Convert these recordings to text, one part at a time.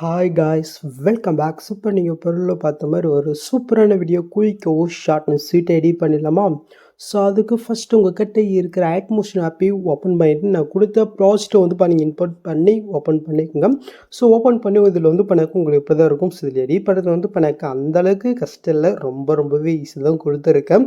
Hi guys welcome back super நீங்கள் பொருளில் பார்த்த மாதிரி ஒரு சூப்பரான வீடியோ குயிக் ஷார்ட்னு ஸ்வீட்டை எடிட் பண்ணிடலாமா? ஸோ அதுக்கு ஃபஸ்ட்டு உங்கள்கிட்ட இருக்கிற ஆட்மோஷன் ஆப்பையும் ஓப்பன் பண்ணிவிட்டு நான் கொடுத்த ப்ராஜெக்ட்டை வந்து பண்ணி இன்புட் பண்ணி ஓப்பன் பண்ணிக்கோங்க. ஸோ ஓப்பன் பண்ணி இதில் வந்து பண்ணாக்க உங்களுக்கு இப்படி தான் இருக்கும். ஸோ இதில் எடிட் பண்ணுறது வந்து பண்ணக்கு அந்தளவுக்கு கஷ்டம் இல்லை. ரொம்ப ரொம்பவே ஈஸி தான் கொடுத்துருக்கேன்.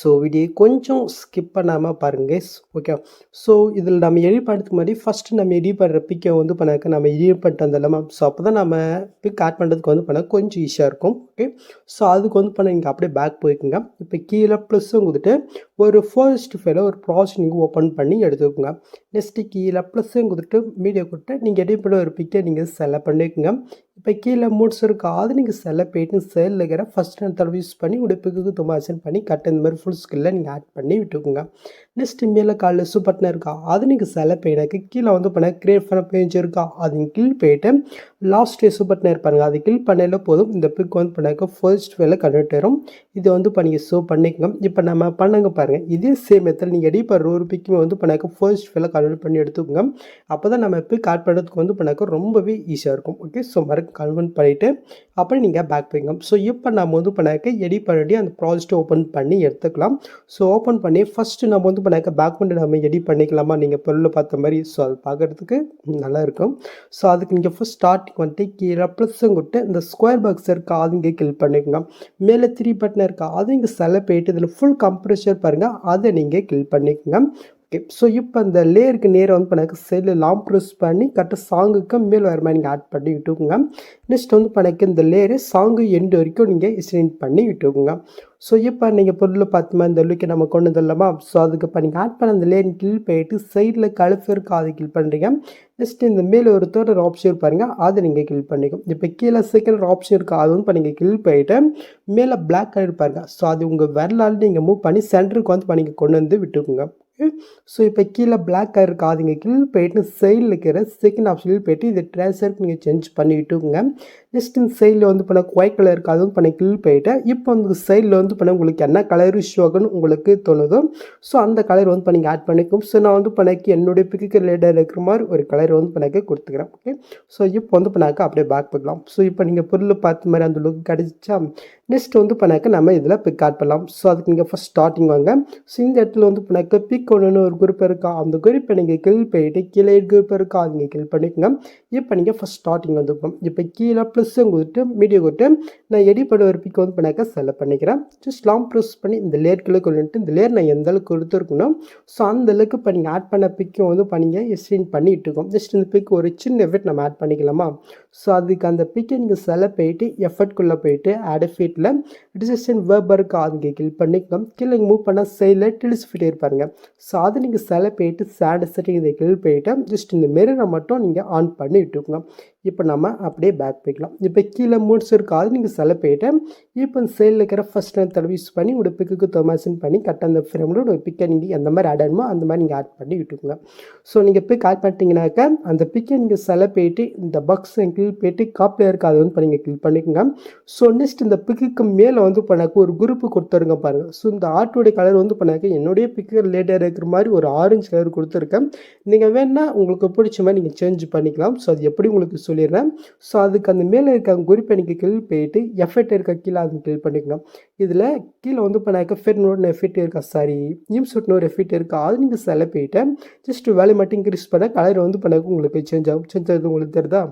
ஸோ வீடியோ கொஞ்சம் ஸ்கிப் பண்ணாமல் பாருங்கள் ஓகே ஸோ இதில் நம்ம எடிட் பண்ணுறதுக்கு முன்னாடி ஃபஸ்ட்டு நம்ம எடிட் பண்ணுற பிக்கை வந்து பண்ணாக்க நம்ம எடிட் பண்ணிட்டு வந்தோம்ல ஸோ அப்போ தான் நம்ம பிக் ஆட் பண்ணுறதுக்கு வந்து பண்ண கொஞ்சம் ஈஸியாக இருக்கும். ஓகே ஸோ அதுக்கு வந்து பண்ண நீங்கள் அப்படியே பேக் போய்க்குங்க. இப்போ கீழே ப்ளஸ்ஸும் கொடுத்துட்டு ஒரு ஃபர்ஸ்ட் ஃபைல ஒரு ப்ராசஸ் நீங்கள் ஓப்பன் பண்ணி எடுத்துக்கோங்க. நெக்ஸ்ட்டு கீழே ப்ளஸ்ஸும் கொடுத்துட்டு மீடியா கொடுத்து நீங்கள் எடிட் பண்ண ஒரு பிக்கை நீங்கள் செலக்ட் பண்ணிக்கோங்க. இப்போ கீழே மூட்ஸ் இருக்கா? அது நீங்கள் செலக்ட் போயிட்டு சேல் இருக்கிற ஃபஸ்ட் தடவை யூஸ் பண்ணி உடுப்புக்கு துமாசன் பண்ணி கட் இந்த மாதிரி ஃபுல் ஸ்கில்ல நீங்கள் ஆட் பண்ணி விட்டுக்கோங்க. நெக்ஸ்ட் மேலே காலில் சூப்பர்ட்னா இருக்கா? அது நீங்கள் செலக்ட் போயினாக்கு கீழே வந்து பண்ண கிரியேட் பண்ண பேஜ் இருக்கா? அது கில் போயிட்டு லாஸ்ட் சூப்பர்ட்னா இருப்பாருங்க அது கில் பண்ணல போதும். இந்த பிக் வந்து பண்ணாக்க ஃபர்ஸ்ட் வேலை கன்வெர்ட் ஆயிரும். இதை வந்து பண்ணி ஷோ பண்ணிக்கோங்க. இப்போ நம்ம பண்ணுங்க பாருங்கள் இதே சேம் மெத்தட் நீங்கள் எடி பண்ணுற ஒரு பிக்குமே வந்து பண்ணாக்க ஃபர்ஸ்ட் வேலை கன்வெர்ட் பண்ணி எடுத்துக்கோங்க. அப்போ தான் நம்ம பிக் ஆட் பண்ணுறதுக்கு வந்து பண்ணாக்க ரொம்பவே ஈஸியாக இருக்கும். ஓகே ஸோ மறக்க கன்வெர்ட் பண்ணிவிட்டு அப்புறம் நீங்கள் பேக் போய்ங்க. ஸோ இப்போ நம்ம வந்து பண்ணாக்க எடிட் பண்ணி அந்த ப்ராஜெக்ட்டை ஓப்பன் பண்ணி எடுத்துக்கலாம். ஸோ ஓப்பன் பண்ணி ஃபஸ்ட்டு நம்ம வந்து பண்ணாக்க பேக் பண்ணி நம்ம எடிட் பண்ணிக்கலாமா? நீங்கள் பொருள் பார்த்த மாதிரி ஸோ அது பார்க்குறதுக்கு நல்லா இருக்கும். ஸோ அதுக்கு நீங்கள் ஃபஸ்ட் ஸ்டார்டிங் வந்துட்டு கீழே ப்ளஸ்ஸும் கொடுத்து இந்த ஸ்கொயர் பாக்ஸ் இருக்கா அது இங்கே கில் பண்ணிக்கோங்க. மேலே த்ரீ பட்டன் இருக்கா அது இங்கே செல போயிட்டு இதில் ஃபுல் கம்ப்ரெஷர் பாருங்கள் அதை நீங்கள் கில் பண்ணிக்கோங்க. ஓகே ஸோ இப்போ அந்த லேயருக்கு நேராக வந்து பண்ணக்கு செல்லு லாங் ப்ரெஸ் பண்ணி கரெக்டாக சாங்குக்கு மேல் வர மாதிரி நீங்கள் ஆட் பண்ணி விட்டுக்குங்க. நெக்ஸ்ட் வந்து பண்ணக்கு இந்த லேயரு சாங்கு எண்டு வரைக்கும் நீங்கள் எக்ஸ்டெண்ட் பண்ணி விட்டுக்குங்க. ஸோ இப்போ நீங்கள் பொருள் பார்த்துமா இந்த லுக்கை நம்ம கொண்டு வந்துடலாமா? ஸோ அதுக்கு இப்போ நீங்கள் ஆட் பண்ண அந்த லேன் கில் போயிட்டு சைடில் கழுப்பு இருக்கா அதை கில் பண்ணுறீங்க ஜஸ்ட் இந்த மேலே ஒரு தேர்ட் ஆப்ஷன் பாருங்கள் அதை நீங்கள் கில் பண்ணிக்கும் இப்போ கீழே செகண்ட் ஆப்ஷன் இருக்கா அது வந்து இப்போ நீங்கள் கில் போயிட்டு மேலே பிளாக் கலர் பாருங்கள் ஸோ அது உங்கள் வரலாறு நீங்கள் மூவ் பண்ணி சென்டருக்கு வந்து இப்போ நீங்கள் கொண்டு வந்து விட்டுக்குங்க. ஸோ இப்போ கீழே பிளாக் கலர் காதுங்க அதுங்க கீழ் போயிட்டு சைடில் இருக்கிற செகண்ட் ஆப்ஷனில் போயிட்டு இது ட்ரான்ஸ்ஃபர் நீங்கள் சேஞ்ச் பண்ணி விட்டுக்குங்க நெக்ஸ்ட் இந்த சைடில் வந்து பண்ண ஒயிட் கலர் இருக்குது அதுவும் பண்ண கிளிக் போயிட்டேன். இப்போ வந்து சைடில் வந்து பண்ண உங்களுக்கு என்ன கலர் இஷ்யூ உங்களுக்கு தோணுதோ ஸோ அந்த கலர் வந்து பண்ணி ஆட் பண்ணிக்கும் ஸோ நான் வந்து பண்ணக்கு என்னுடைய பிக்கு ரிலேட்டட் இருக்கிற மாதிரி ஒரு கலர் வந்து பண்ணக்கு கொடுத்துக்கிறேன். ஓகே ஸோ இப்போ வந்து பண்ணாக்க அப்படியே பேக் பண்ணலாம் ஸோ இப்போ நீங்கள் பொருள் பார்த்த மாதிரி அந்த லுக் கிடச்சிச்சா நெக்ஸ்ட் வந்து பண்ணாக்க நம்ம இதில் பிக் ஆட் பண்ணலாம். ஸோ அதுக்கு நீங்கள் ஃபஸ்ட் ஸ்டார்டிங் வாங்க. ஸோ இந்த இடத்துல வந்து பண்ணாக்க பிக் ஒன்றுன்னு ஒரு குரூப் இருக்கா? அந்த குரூப்பை நீங்கள் கில் போயிட்டு கீழே குரூப் இருக்கா? அது நீங்கள் கில் பண்ணிக்கோங்க. இப்போ நீங்கள் ஃபஸ்ட் ஸ்டார்டிங் வந்துருக்கோம் இப்போ கீழே ப்ளஸ் கொடுத்துட்டு மீடியோ கொடுத்து நான் எடி பண்ண ஒரு பிக் வந்து பண்ணாக்க செலக்ட் பண்ணிக்கிறேன். ஜஸ்ட் லாங் ப்ரெஸ் பண்ணி இந்த லேர் கிலோ கொண்டுட்டு இந்த லேர் நான் எந்த அளவுக்கு கொடுத்துருக்கணும்? ஸோ அந்த அளவுக்கு இப்போ நீங்கள் ஆட் பண்ண பிக்கும் வந்து பண்ணிங்க. எஸ்டின் பண்ணி இருக்கோம். ஜஸ்ட் இந்த பிக் ஒரு சின்ன எஃபெக்ட் நம்ம ஆட் பண்ணிக்கலாமா? ஸோ அதுக்கு அந்த பிக்கை நீங்கள் செலக்ட் போயிட்டு எஃபர்ட்குள்ளே போயிட்டு ஆட் இடத்துல டிசிஷன் வேர்பருக்கு அதுங்க கில் பண்ணிக்கோங்க. கீழே மூவ் பண்ணால் சைடில் டிலிஸ் ஃபிட்டே இருப்பாருங்க ஸோ அது நீங்கள் சில போயிட்டு சேண்ட் செட்டிங் இதை கில் போயிட்டு ஜஸ்ட் இந்த மெரினை மட்டும் நீங்கள் ஆன் பண்ணி விட்டுக்கோங்க. இப்போ நம்ம அப்படியே பேக் போய்க்கலாம். இப்போ கீழே மூட்ஸ் இருக்காது நீங்கள் செல போயிட்டு இப்போ இந்த சைடில் இருக்கிற ஃபஸ்ட் தடவை யூஸ் பண்ணி உங்களோட பிக்குக்கு தொமாசன் பண்ணி கரெக்டாக அந்த ஃப்ரேமில் ஒரு பிக்கை நீங்கள் எந்த மாதிரி ஆட் ஆகணுமோ அந்த மாதிரி நீங்கள் ஆட் பண்ணி விட்டுக்கோங்க. ஸோ நீங்கள் பிக் ஆட் பண்ணிட்டீங்கனாக்கா அந்த பிக்கை நீங்கள் செல போயிட்டு இந்த பக்ஸ் கில் போயிட்டு காப்பில் இருக்காது அதை வந்து நீங்கள் கில் பண்ணிக்கோங்க. ஸோ நெக்ஸ்ட் இந்த பிக்குக்கு மேலே வந்து பண்ணாக்க ஒரு குரூப்பு கொடுத்துருங்க பாருங்கள் ஸோ இந்த ஆர்ட்டோடைய கலர் வந்து பண்ணாக்க என்னுடைய பிக்கு ரிலேட்டட் இருக்கிற மாதிரி ஒரு ஆரஞ்சு கலர் கொடுத்துருக்கேன். நீங்கள் வேணால் உங்களுக்கு பிடிச்ச மாதிரி நீங்கள் சேஞ்ச் பண்ணிக்கலாம். ஸோ அது எப்படி உங்களுக்கு சொல்லிடுறேன். ஸோ அதுக்கு அந்த மேலே இருக்க குறிப்பை நீங்கள் கில் போயிட்டு எஃபெக்ட் இருக்க கீழே அது கில் பண்ணிக்கோங்க. இதில் கீழே வந்து பண்ணாக்க ஃபெட்னோட எஃபெக்ட் இருக்கா? சாரி. இம்சூட்னு ஒரு எஃபெக்ட் இருக்கா? அது நீங்கள் செல போயிட்டேன் ஜஸ்ட் வேலை மட்டும் இன்க்ரீஸ் பண்ண கலர் வந்து பண்ணாக்க உங்களுக்கு சேஞ்ச் ஆகும். சேஞ்ச் ஆகுது உங்களுக்கு தெரியுதா?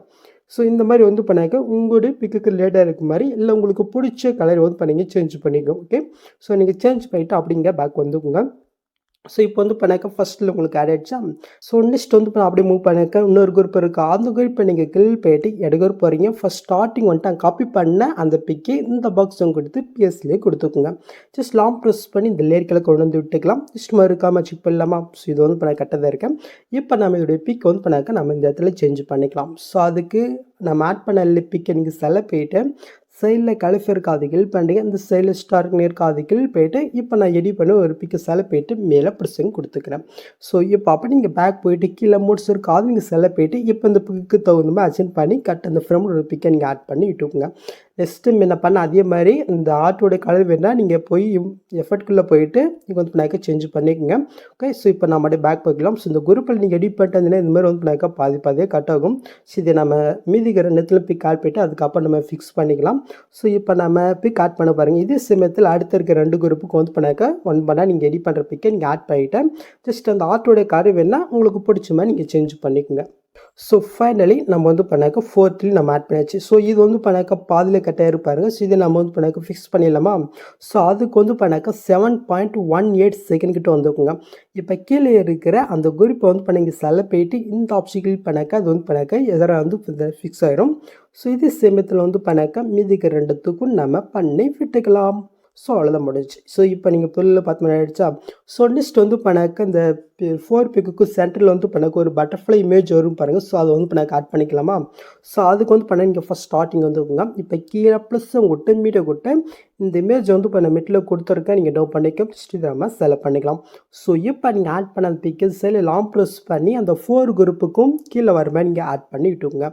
ஸோ இந்த மாதிரி வந்து பண்ணாக்க உங்களுடைய பிக்குக்கு லேட்டாக இருக்க மாதிரி இல்லை உங்களுக்கு பிடிச்ச கலர் வந்து பண்ணிங்க சேஞ்ச் பண்ணிக்கோ ஓகே ஸோ நீங்கள் சேஞ்ச் பண்ணிவிட்டு அப்படிங்க பேக் வந்துக்குங்க. ஸோ இப்போ வந்து பண்ணாக்க ஃபஸ்ட்டில் உங்களுக்கு ஆட் ஆகிடுச்சா ஸோ நெக்ஸ்ட் வந்து இப்போ அப்படியே மூவ் பண்ணாக்க இன்னொரு குரூப் இருக்குது அந்த குரூப்பை நீங்கள் கில் போயிட்டு எடுக்கிற போகிறீங்க ஃபஸ்ட் ஸ்டார்டிங் வந்துட்டு காப்பி பண்ண அந்த பிக்கை இந்த பாக்ஸ் கொடுத்து பிஎஸ்லேயே கொடுத்துக்குங்க. ஜஸ்ட் லாங் ப்ரெஸ் பண்ணி இந்த லேர்க்கில் கொண்டு வந்து விட்டுக்கலாம். ஜஸ்ட் மாதிரி இருக்காமல் செக் பண்ணலாமா ஸோ இது வந்து பண்ண கட்டதாக இருக்கேன். இப்போ நம்ம இதோடைய பிக் வந்து பண்ணாக்க நம்ம இந்த இடத்துல சேஞ்ச் பண்ணிக்கலாம். ஸோ அதுக்கு நம்ம ஆட் பண்ண லிப்பிக்கை நீங்கள் செல போயிட்டு சைடில் கலஃப் காது கில் பண்ணுறீங்க இந்த சைடில் ஸ்டார்க் இருக்காது கில் போயிட்டு இப்போ நான் எடி பண்ணி ஒரு பிக்கு சில போயிட்டு மேலே ப்ரெஸ்ஸிங் கொடுத்துக்கிறேன். ஸோ இப்போ அப்போ நீங்கள் பேக் போயிட்டு கீழே மூட்ஸ் இருக்காது நீங்கள் செல போயிட்டு இப்போ இந்த பிக்கு தகுந்த மாதிரி அச்சன் பண்ணி கட் அந்த ஃப்ரமோட ஒரு பிக்கை நீங்கள் ஆட் பண்ணி விட்டுக்குங்க. நெக்ஸ்ட்டு என்ன பண்ண அதே மாதிரி இந்த ஆர்ட்டோடைய கலர் வேணால் நீங்கள் போய் எஃபர்ட்குள்ளே போயிட்டு நீங்கள் வந்து பண்ணாக்க சேஞ்ச் பண்ணிக்கோங்க. ஓகே ஸோ இப்போ நம்ம அப்படியே பேக் போய்க்கலாம். ஸோ இந்த குரூப்பில் நீங்கள் எடிட் பண்ணிட்டு வந்தீங்கன்னா இந்த மாதிரி வந்து பின்னாக்க பாதி பாதியே கட் ஆகும். ஸோ இதை நம்ம மீதிக்கிற நேரத்தில் பிக் ஆட் பண்ணிட்டு அதுக்கப்புறம் நம்ம ஃபிக்ஸ் பண்ணிக்கலாம். ஸோ இப்போ நம்ம பிக் ஆட் பண்ண பாருங்கள் இதே சமயத்தில் அடுத்த இருக்க ரெண்டு குரூப்புக்கு வந்து பண்ணாக்க ஒன் பண்ணால் நீங்கள் எடிட் பண்ணுற பிக்கை நீங்கள் ஆட் பண்ணிவிட்டேன் ஜஸ்ட் அந்த ஆர்ட்டோட கலர் வேணால் உங்களுக்கு பிடிச்ச மாதிரி நீங்கள் சேஞ்ச் பண்ணிக்கோங்க. ஸோ ஃபைனலி நம்ம வந்து பண்ணாக்க ஃபோர்த்லேயும் நம்ம ஆட் பண்ணியாச்சு ஸோ இது வந்து பண்ணாக்க பாதியில் கட்டாக இருப்பாருங்க ஸோ இதை நம்ம வந்து பண்ணாக்க ஃபிக்ஸ் பண்ணிடலாமா? ஸோ அதுக்கு வந்து பண்ணாக்க seven point one eight second கிட்ட வந்துக்குங்க. இப்போ கீழே இருக்கிற அந்த குரூப்பை வந்து பண்ணிங்க செல்ல போயிட்டு இந்த ஆப்ஷன் பண்ணாக்க அது வந்து பண்ணாக்க எதிராக வந்து ஃபிக்ஸ் ஆகிடும் ஸோ இது சமயத்தில் வந்து பண்ணாக்க மீதிக்கு ரெண்டுத்துக்கும் நம்ம பண்ணி விட்டுக்கலாம். ஸோ அவ்வளோதான் முடிஞ்சிச்சு. ஸோ இப்போ நீங்கள் புல்லில் பார்த்து மணி ஆகிடுச்சா ஸோ நெக்ஸ்ட் வந்து பண்ணாக்க இந்த ஃபோர் பிக்குக்கு சென்டரில் வந்து பண்ணாக்க ஒரு பட்டர்ஃப்ளை இமேஜ் வரும் பாருங்கள் ஸோ அதை வந்து பண்ணாக்க ஆட் பண்ணிக்கலாமா? ஸோ அதுக்கு வந்து பண்ண நீங்கள் ஃபஸ்ட் ஸ்டார்டிங் வந்து இருக்குங்க இப்போ கீழே ப்ளஸ் கொட்டு மீட்டை கொட்டு இந்த இமேஜ் வந்து இப்போ நான் மிட்டில் கொடுத்துருக்கேன். நீங்கள் டவு பண்ணிக்க ஃபஸ்ட்டு செலக்ட் பண்ணிக்கலாம். ஸோ இப்போ நீங்கள் ஆட் பண்ண அந்த செல் லாங் ப்ளஸ் பண்ணி அந்த ஃபோர் குரூப்புக்கும் கீழே வர மாதிரி நீங்கள் ஆட் பண்ணி விட்டுக்கோங்க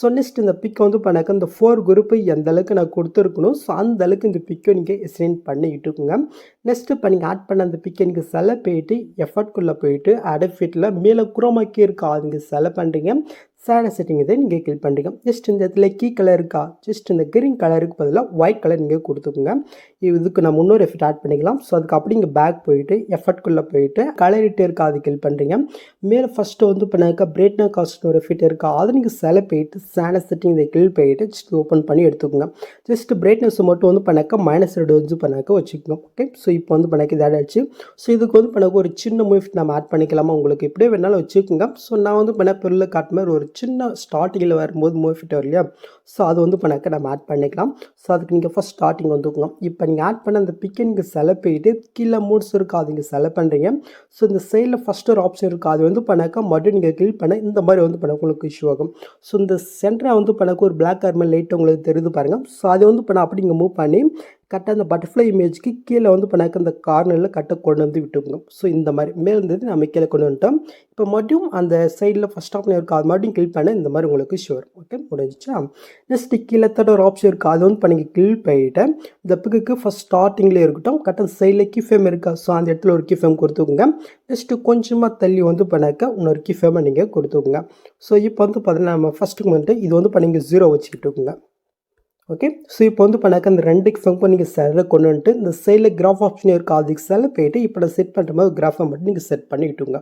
ஸோ நெக்ஸ்ட் இந்த பிக்கை வந்து பண்ணாக்க இந்த ஃபோர் குரூப்பு எந்த அளவுக்கு நான் கொடுத்துருக்கணும்? ஸோ அந்த அளவுக்கு இந்த பிக்கை நீங்கள் எக்ஸ்டெண்ட் பண்ணி விட்டுக்குங்க நெக்ஸ்ட்டு இப்போ நீங்கள் ஆட் பண்ண அந்த பிக்கனுக்கு செலை போயிட்டு எஃபர்ட்குள்ளே போயிட்டு அடஃபிட்டில் மேலே குரோமாக்கி இருக்கா அதுங்க செலை பண்ணுறீங்க சேட செட்டிங் இதை நீங்கள் கிளிக் பண்ணுறீங்க ஜஸ்ட் இந்த இடத்துல கீ கலர் இருக்கா? ஜஸ்ட் இந்த க்ரீன் கலருக்கு பதிலாக ஒயிட் கலர் நீங்கள் கொடுத்துக்குங்க. இதுக்கு நம்ம இன்னொரு எஃபெக்ட் ஆட் பண்ணிக்கலாம். ஸோ அதுக்கு அப்படி இங்கே பேக் போயிட்டு எஃபர்ட்குள்ளே போயிட்டு கலரிட்டு இருக்கா? அது கிளிக் பண்ணுறீங்க மேலே ஃபஸ்ட்டு வந்து பண்ணாக்கா பிரேட்னா காஸ்ட்னு ஒரு எஃபெக்ட் இருக்கா? அதை நீங்கள் செல போயிட்டு சேட செட்டிங் இதை கிளிக் போயிட்டு ஜஸ்ட் ஓப்பன் பண்ணி எடுத்துக்கோங்க. ஜஸ்ட் பிரைட்னஸ் மட்டும் வந்து பண்ணாக்க மைனஸ் ரெண்டு வந்து பண்ணாக்க வச்சுக்கோங்க. ஓகே ஸோ இப்போ வந்து பண்ணாக்க இது ஆட் ஆச்சு. ஸோ இதுக்கு வந்து பண்ணாக்க ஒரு சின்ன மூவ் நம்ம ஆட் பண்ணிக்கலாமா? உங்களுக்கு இப்படியே வேணாலும் வச்சுக்கோங்க. ஸோ நான் வந்து பண்ண பொருளை காட்டு மாதிரி ஒரு சின்ன ஸ்டார்டிங்கில் வரும்போது மூவ் ஃபிட் வரும் இல்லையா? ஸோ அது வந்து பண்ணாக்க நம்ம ஆட் பண்ணிக்கலாம். ஸோ அதுக்கு நீங்கள் ஃபஸ்ட் ஸ்டார்டிங் வந்துக்கோங்க இப்போ நீங்கள் ஆட் பண்ண அந்த பிக்கை நீங்கள் செலக்ட் போயிட்டு கீழே மூட்ஸ் இருக்கா? அது நீங்கள் செலக்ட் பண்ணுறீங்க ஸோ இந்த சைடில் ஃபஸ்ட் ஒரு ஆப்ஷன் இருக்குது அது வந்து பண்ணாக்க மறுபடியும் நீங்கள் கிளிக் பண்ண இந்த மாதிரி வந்து பண்ண உங்களுக்கு இஷ்யூ ஆகும். ஸோ இந்த சென்டராக வந்து பண்ணாக்க ஒரு பிளாக் கலர் மாதிரி லைட் உங்களுக்கு தெரியுது பாருங்கள் ஸோ அதை வந்து பண்ண அப்படி நீங்கள் மூவ் பண்ணி கரெக்டாக அந்த பட்டர்ஃப்ளை இமேஜ்க்கு கீழே வந்து பண்ணாக்க அந்த கார்னரில் கட்டை கொண்டு வந்து விட்டுக்கணும். ஸோ இந்த மாதிரி மேலே இருந்தது நம்ம கீழே கொண்டு வந்துட்டோம். இப்போ மறுபடியும் அந்த சைடில் ஃபஸ்ட் ஆப்ஷன் இருக்குது அது மறுபடியும் கிளிக் பண்ண இந்த மாதிரி உங்களுக்கு ஷுவர் ஓகே முடிஞ்சிச்சா நெக்ஸ்ட் கீழே தட்ட ஒரு ஆப்ஷன் இருக்குது அது வந்து இப்போ நீங்கள் கிளிக் பண்ணிவிட்டேன் இந்த பிக்குக்கு ஃபஸ்ட் ஸ்டார்டிங்லேயே இருக்கட்டும் கரெக்டாக சைடில் கிஃபேம் இருக்கா ஸோ அந்த இடத்துல ஒரு கிஃபேம் கொடுத்துக்கோங்க. நெக்ஸ்ட்டு கொஞ்சமாக தள்ளி வந்து பண்ணாக்க இன்னொரு கிஃபேமை நீங்கள் கொடுத்துக்கோங்க. ஸோ இப்போ வந்து பார்த்தீங்கன்னா நம்ம ஃபஸ்ட்டுக்கு வந்துட்டு இது வந்து இப்போ நீங்கள் ஜீரோ வச்சுக்கிட்டுக்கோங்க ஓகே ஸோ இப்போ வந்து பண்ணாக்க அந்த ரெண்டு எக்ஸாம்பிள் நீங்கள் செல்லை கொண்டு வந்துட்டு இந்த சைடில் கிராஃப் ஆப்ஷன் இருக்குது அதுக்கு செல்லில் போயிட்டு இப்போ நான் செட் பண்ணுற மாதிரி கிராஃபை மட்டும் நீங்கள் செட் பண்ணிக்கிட்டுங்க.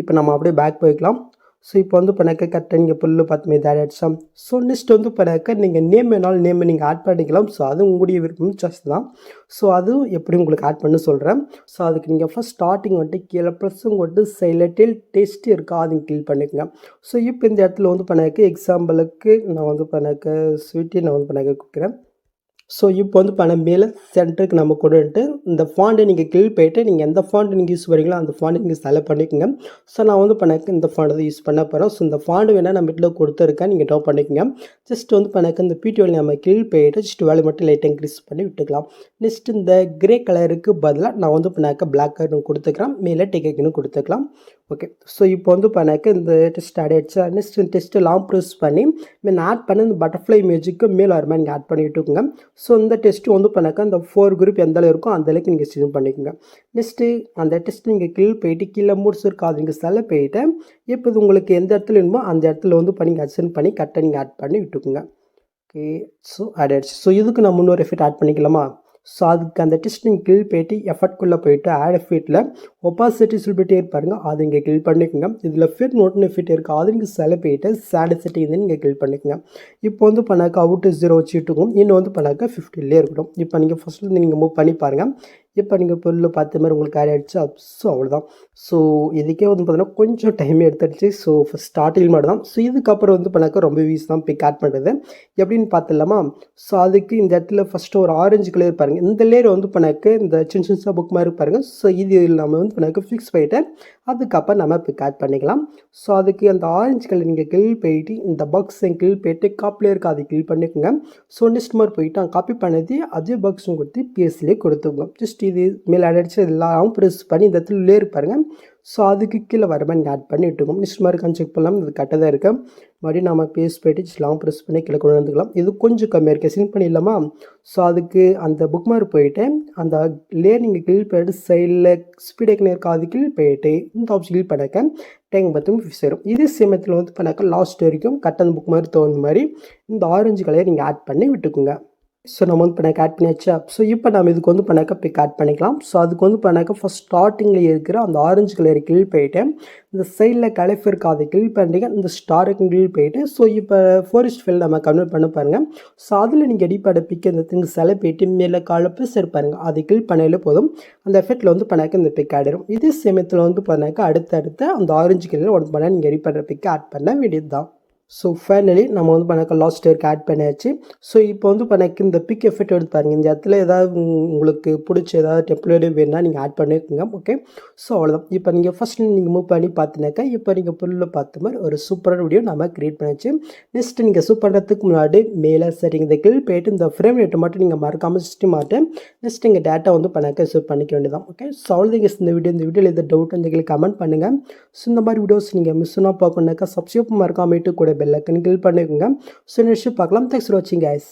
இப்போ நம்ம அப்படியே பேக் போய்க்கலாம். ஸோ இப்போ வந்து பண்ணாக்க கரெக்டாக நீங்கள் புல்லு பார்த்து மீது ஆட் ஆகிடுச்சா ஸோ நெக்ஸ்ட் வந்து பண்ணாக்க நீங்கள் நேம் வேணாலும் நேம் நீங்கள் ஆட் பண்ணிக்கலாம். ஸோ அது உங்களுடைய விருப்பம் சாய்ஸ் தான். ஸோ அதுவும் எப்படி உங்களுக்கு ஆட் பண்ண சொல்கிறேன் ஸோ அதுக்கு நீங்கள் ஃபஸ்ட் ஸ்டார்டிங் வந்துட்டு கீழே ப்ளஸ்ஸும் கொண்டு சைலட்டில் டெஸ்ட் இருக்கா? அது கிளிக் பண்ணிக்கோங்க. ஸோ இப்போ இந்த இடத்துல வந்து பண்ணாக்க எக்ஸாம்பிளுக்கு நான் வந்து பண்ணாக்க ஸ்வீட்டி நான் வந்து பண்ணாக்க கொடுக்குறேன். ஸோ இப்போ வந்து பண்ண மேலே சென்டருக்கு நம்ம கொண்டு வந்துட்டு இந்த ஃபாண்டை நீங்கள் கிளிக் போயிட்டு நீங்கள் எந்த ஃபாண்டு நீங்கள் யூஸ் பண்ணுறீங்களோ அந்த ஃபாண்டை நீங்கள் செலக்ட் பண்ணிக்கோங்க. ஸோ நான் வந்து பண்ணாக்க இந்த ஃபாண்ட் யூஸ் பண்ண போகிறேன் ஸோ இந்த ஃபாண்ட் வேணால் நம்ம வீட்டில் கொடுத்துருக்கேன் நீங்கள் டவுன் பண்ணிக்கோங்க. ஜஸ்ட் வந்து எனக்கு இந்த பிடிஓவில் நம்ம கிளிக் போயிட்டு ஜஸ்ட் வேலை மட்டும் லைட்டாக இன்க்ரீஸ் பண்ணி விட்டுக்கலாம். நெக்ஸ்ட் இந்த கிரே கலருக்கு பதிலாக நான் வந்து பண்ணாக்க பிளாக் கலர் கொடுத்துக்கிறேன். மேலே டிக்கெட்னு கொடுத்துக்கலாம். ஓகே ஸோ இப்போ வந்து பண்ணாக்க இந்த டெஸ்ட் ஆட் ஆகிடுச்சு நெக்ஸ்ட் டெஸ்ட்டு லாங் ப்ரெஸ் பண்ணி மீன் ஆட் பண்ணி இந்த பட்டர்ஃப்ளை இமேஜுக்கு மேலே வர மாதிரி நீங்கள் ஆட் பண்ணி விட்டுக்கோங்க ஸோ இந்த டெஸ்ட்டு வந்து பண்ணாக்க அந்த ஃபோர் குரூப் எந்த அளவு இருக்கோ அந்த அளவுக்கு நீங்கள் ஸ்டிச் பண்ணிக்கோங்க. நெக்ஸ்ட்டு அந்த டெஸ்ட் நீங்கள் கீழே போயிட்டு கீழே மூட்ஸ் அது நீங்கள் செல போயிட்டு இப்போ இது உங்களுக்கு எந்த இடத்துல வேணுமோ அந்த இடத்துல வந்து பண்ணி அசன் பண்ணி கரெக்டாக நீங்கள் ஆட் பண்ணி விட்டுக்குங்க. ஓகே ஸோ ஆட் ஆயிடுச்சு. ஸோ இதுக்கு நான் முன்னொரு எஃபெக்ட் ஆட் பண்ணிக்கலாமா? ஸோ அதுக்கு அந்த டெஸ்ட் நீங்கள் கில் போயிட்டு எஃபர்ட்குள்ளே போயிட்டு ஆட் ஃபீட்டில் ஒப்பாசிட்டி சொல்லிட்டே இருப்பாருங்க அது இங்கே கில் பண்ணிக்கோங்க. இதில் ஃபிட் நோட்னு ஃபிட் இருக்குது அது நீங்கள் செல போயிட்டு சாடிசிட்டி வந்து நீங்கள் கில் பண்ணிக்கோங்க. இப்போ வந்து பண்ணாக்க அவுட்டு ஜீரோ வச்சுட்டுக்கும் இன்னும் வந்து பண்ணாக்க ஃபிஃப்டிலே இருக்கட்டும். இப்போ நீங்கள் ஃபஸ்ட்டு நீங்கள் மூவ் பண்ணி பாருங்கள் இப்போ நீங்கள் பொருள் பார்த்த மாதிரி உங்களுக்கு ஆட் ஆகிடுச்சு ஸோ அவ்வளோதான் ஸோ இதுக்கே வந்து பார்த்தீங்கன்னா கொஞ்சம் டைம் எடுத்துடுச்சு. ஸோ ஃபஸ்ட் ஸ்டார்டிங் மட்டும் தான் ஸோ இதுக்கப்புறம் வந்து பண்ணாக்க ரொம்ப வீஸ் தான் பிக் ஆட் பண்ணுறது எப்படின்னு பார்த்துலாமா ஸோ அதுக்கு இந்த இடத்துல ஃபஸ்ட்டு ஒரு ஆரஞ்சு கலர் பாருங்கள் இந்த லேயர் வந்து பண்ணாக்க இந்த சின்ன சின்ன புக் மாதிரி பாருங்கள் ஸோ இது நம்ம வந்து பண்ணாக்க ஃபிக்ஸ் பண்ணிவிட்டு அதுக்கப்புறம் நம்ம இப்போ கேட் பண்ணிக்கலாம். ஸோ அதுக்கு அந்த ஆரஞ்சு கலர் நீங்கள் கிளிக் போயிட்டு இந்த பாக்ஸை கிள் போயிட்டு காப்பிலே இருக்க அதை கிளிக் பண்ணிக்கோங்க. ஸோ நெக்ஸ்ட் மாதிரி போயிட்டு காப்பி பண்ணது அதே பாக்ஸும் கொடுத்து பிஎஸ்சிலே கொடுத்துக்கோங்க. ஜஸ்ட் இது மேலே அடிச்சு எல்லாம் ப்ரெஸ் பண்ணி இந்த இடத்துல உள்ளே பாருங்கள் ஸோ அதுக்கு கீழே வர மாதிரி நீங்கள் ஆட் பண்ணி விட்டுக்கோம் நெக்ஸ்ட் இருக்கான்னு செக் பண்ணலாம். இது கரெக்டாக தான் இருக்குது மறுபடியும் நம்ம பேஸ்ட் போயிட்டு லாங் ப்ரெஸ் பண்ணி கீழே கொண்டு வந்துக்கலாம். இது கொஞ்சம் கம்மியாக இருக்குது சின் பண்ணிடலாமா? ஸோ அதுக்கு அந்த புக் மார்க் போயிட்டு அந்த லேயர் நீங்கள் கிளிக் பண்ணிட்டு சைடில் ஸ்பீட் இருக்க அது கிளிக் போயிட்டு இந்த ஆப்ஷன் கிளில் பண்ணாக்க டேங் பார்த்தும் சேரும் இதே சேமத்தில் வந்து பண்ணாக்க லாஸ்ட் வரைக்கும் கட்டன் புக் மாதிரி தோணுன மாதிரி இந்த ஆரஞ்சு கலரை நீங்கள் ஆட் பண்ணி விட்டுக்குங்க. ஸோ நம்ம வந்து பண்ணாக்க ஆட் பண்ணியாச்சு? ஸோ இப்போ நம்ம இதுக்கு வந்து பண்ணாக்க பிக் ஆட் பண்ணிக்கலாம். ஸோ அதுக்கு வந்து பண்ணாக்க ஃபஸ்ட் ஸ்டார்டிங்கில் இருக்கிற அந்த ஆரஞ்சு கலர் கிளில் போயிட்டு இந்த சைடில் கலைஃப் இருக்க அதை கிளிக் பண்ணுறீங்க இந்த ஸ்டாருக்கு கிளில் போயிட்டு ஸோ இப்போ ஃபோரிஸ்ட் ஃபீல் நம்ம கன்வெர்ட் பண்ண பாருங்கள் ஸோ அதில் நீங்கள் எடிப்பாட பிக் இந்த திங்கு செல போயிட்டு மேலே காலப்பு ப்ளஸ் பாருங்கள் அதை கிளில் பண்ணாலே போதும். அந்த எஃபெக்ட்டில் வந்து பண்ணாக்க இந்த பிக் ஆடிடும் இதே சமயத்தில் வந்து பண்ணாக்க அடுத்தடுத்த அந்த ஆரஞ்சு கலர் ஒன் பண்ணால் நீங்கள் எடிட் பிக்கை ஆட் பண்ண வேண்டியது தான் ஸோ ஃபைனலி நம்ம வந்து பண்ணாக்க லாஸ்ட் இயர்க்கு ஆட் பண்ணியாச்சு. ஸோ இப்போ வந்து பண்ணக்கு இந்த பிக் எஃபெக்ட் எடுத்து பாருங்கள் இந்த இடத்துல ஏதாவது உங்களுக்கு பிடிச்ச ஏதாவது டெம்ப்ளேட் வேணால் நீங்கள் ஆட் பண்ணிக்கோங்க ஓகே ஸோ அவ்வளோதான் இப்போ நீங்கள் ஃபஸ்ட் நீங்கள் மூவ் பண்ணி பார்த்தினாக்கா இப்போ நீங்கள் புல்லில் பார்த்த மாதிரி ஒரு சூப்பரான வீடியோ நம்ம க்ரியேட் பண்ணியாச்சு. நெக்ஸ்ட் நீங்கள் சூப் பண்ணுறதுக்கு முன்னாடி மேலே சரி இந்த கில் போயிட்டு இந்த ஃப்ரேம் ரேட்டை மட்டும் நீங்கள் மறக்காமல் சிஸ்டம் மாட்டேன் நெக்ஸ்ட் இங்கே டேட்டா வந்து பண்ணாக்க சூப் பண்ணிக்க வேண்டியதான் ஓகே ஸோ அவ்வளோதான் இந்த வீடியோ இந்த வீடியோவில் எந்த டவுட் வந்து கமெண்ட் பண்ணுங்கள் ஸோ இந்த மாதிரி வீடியோஸ் நீங்கள் மிஸ்ஸுனா பார்க்கணுனாக்கா பார்க்கணுன்னாக்கா சப்ஸ்கிரைப் மறக்காமட்டு கூட பெல் ஐக்கன் கிளிக் பண்ணிக்கோங்க. ஸோ நெக்ஸ்ட் பார்க்கலாம். தேங்க்ஸ் ஃபார் வாட்சிங் கைஸ்